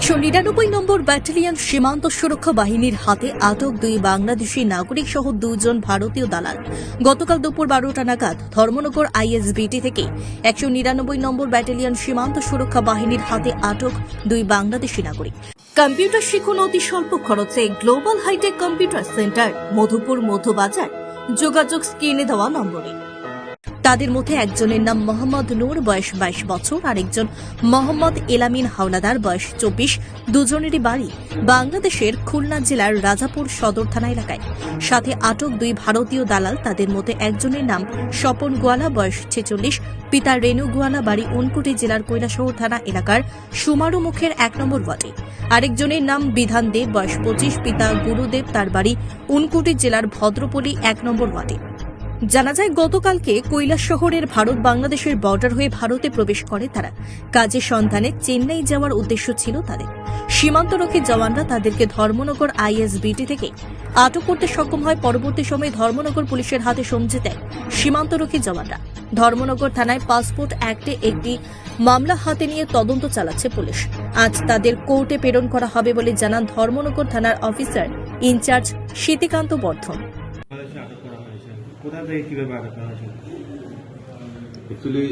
একশো নিরানব্বই নম্বর ব্যাটালিয়ন সীমান্ত সুরক্ষা বাহিনীর হাতে আটক দুই বাংলাদেশি নাগরিক সহ দুজন ভারতীয় দালাল। গতকাল দুপুর বারোটা নাগাদ ধর্মনগর আইএসবিটি থেকে একশো নিরানব্বই নম্বর ব্যাটালিয়ন সীমান্ত সুরক্ষা বাহিনীর হাতে আটক দুই বাংলাদেশি নাগরিক। কম্পিউটার শিখুন অতি স্বল্প খরচে global hitech computer centre, Madhupur Madhyabazar. যোগাযোগ স্ক্রিনে দেওয়া নম্বরে। তাদের মধ্যে একজনের নাম মোহাম্মদ নূর, বয়স বাইশ বছর। আরেকজন মোহাম্মদ এলামিন হাওলাদার, বয়স চব্বিশ। দুজনেরই বাড়ি বাংলাদেশের খুলনা জেলার রাজাপুর সদর থানা এলাকায়। সাথে আটক দুই ভারতীয় দালাল, তাদের মধ্যে একজনের নাম স্বপন গোয়ালা, বয়স ছেচল্লিশ। পিতা রেণু গোয়ালা, বাড়ি উনকুটি জেলার কৈলাসহর থানা এলাকার সুমারু মুখের এক নম্বর ওয়ার্ডে। আরেকজনের নাম বিধান দেব বয়স পঁচিশ। পিতা গুরুদেব, তার বাড়ি উনকুটি জেলার ভদ্রপল্লী এক নম্বর ওয়ার্ডে। জানা যায়, গতকালকে কৈলাস শহরের ভারত বাংলাদেশের বর্ডার হয়ে ভারতে প্রবেশ করে তারা। কাজের সন্ধানে চেন্নাই যাওয়ার উদ্দেশ্য ছিল তাদের। সীমান্তরক্ষী জওয়ানরা তাদেরকে ধর্মনগর আইএসবিটি থেকে আটক করতে সক্ষম হয়। পরবর্তী সময়ে ধর্মনগর পুলিশের হাতে সমঝে দেয় সীমান্তরক্ষী জওয়ানরা। ধর্মনগর থানায় পাসপোর্ট অ্যাক্টে একটি মামলা হাতে নিয়ে তদন্ত চালাচ্ছে পুলিশ। আজ তাদের কোর্টে প্রেরণ করা হবে বলে জানান ধর্মনগর থানার অফিসার ইনচার্জ শীতিকান্ত বর্ধন। কোথা থেকে কীভাবে আটক করা অ্যাকচুয়ালি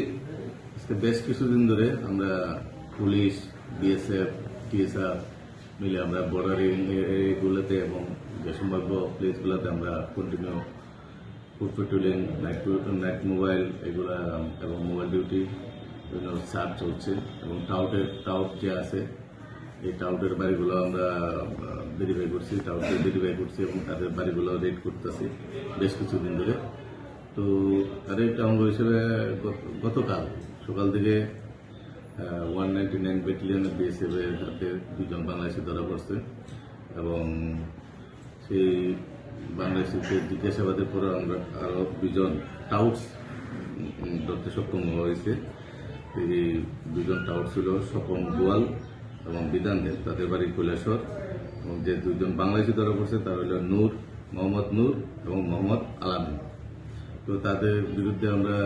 বেশ কিছুদিন ধরে আমরা পুলিশ বিএসএফ টিএসআর মিলে আমরা বর্ডার এরিয়াগুলোতে এবং যে সম্ভাব্য প্লেসগুলোতে আমরা continue food patrolling night night mobile এগুলা, এবং মোবাইল ডিউটি বিভিন্ন সার্চ চলছে এবং টাউটের টাউট যে আছে এই টাউটের বাড়িগুলো আমরা ভেরিফাই করছি, টাউটে ভেরিফাই করছি এবং তাদের বাড়িগুলো রেড করতেছি বেশ কিছুদিন ধরে। তো তার একটা অঙ্গ হিসেবে গত- গতকাল, সকাল থেকে ওয়ান নাইনটি নাইন ব্যাটালিয়নের বিএসএফ এর হাতে দুজন বাংলাদেশি ধরা পড়ছে এবং সেই বাংলাদেশিকে জিজ্ঞাসাবাদের পরে আমরা আরও দুজন টাউটস ধরতে সক্ষম হয়েছে। এই দুজন টাউট ছিল স্বপন গোয়াল এবং বিধান দেব তাদের বাড়ি কৈলাসর এবং যে দুজন বাংলাদেশি ধরা পড়ছে, তারা হল নূর, মোহাম্মদ নূর এবং মোহাম্মদ আলামিন। তো তাদের বিরুদ্ধে আমরা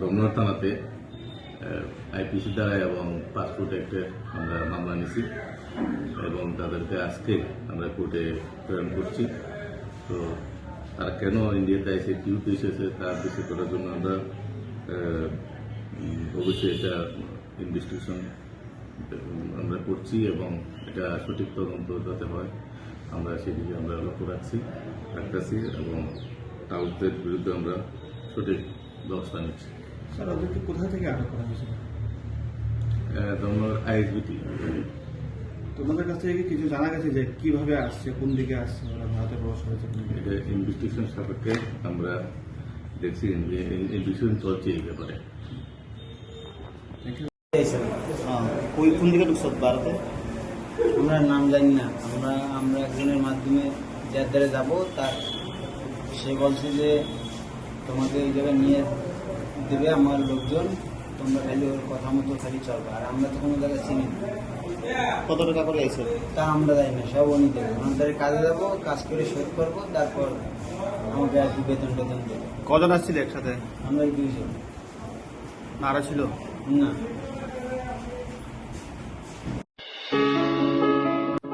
দমনর থানাতে আইপিসি দ্বারা এবং পাসপোর্ট অ্যাক্টে আমরা মামলা নিছি এবং তাদেরকে আজকে আমরা কোর্টে প্রেরণ করছি। তো তারা কেন ইন্ডিয়াতে এসে কি উদ্দেশ্যে এসে তার বিষয় করার জন্য আমরা অবশ্যই এটা ইনভেস্টিগেশন আমরা করছি এবং এটা সঠিক তদন্ত যাতে হয় আমরা সেদিকে আমরা লক্ষ্য রাখছি রাখতেছি এবং টাউটদের বিরুদ্ধে আমরা সঠিক ব্যবস্থা নিচ্ছি। স্যার ওদেরকে কোথা থেকে আটক করা হয়েছে তোমার আইএসবিটি। তোমাদের কাছ থেকে কিছু জানা গেছে যে কীভাবে আসছে কোন দিকে আসছে ওরা ভারতে প্রবেশ করেছে এটা ইনভেস্টিগেশন সাপেক্ষে আমরা দেখছি ইনভেস্টিগেশন চলছে এই ব্যাপারে। ওই কোন দিকে ঢুকছো? ভারতে? আমরা নাম জানি না। আমরা আমরা একজনের মাধ্যমে যার দ্বারা যাব তার সে বলছে যে তোমাকে এই জায়গায় নিয়ে দেবে আমার লোকজন তোমরা খালি ওর কথা মতো খালি চলবে। আর আমরা তো কোনো জায়গায় চিনি কত টাকা করে আইছো? তা আমরা জানি না সব উনি দেবে। আমাদের কাজে যাব কাজ করে শোধ করব তারপর আমাকে আর কি বেতন টেতন দেবে। কজন আসছিল একসাথে? আমরা দুইজন। আরও ছিল? না।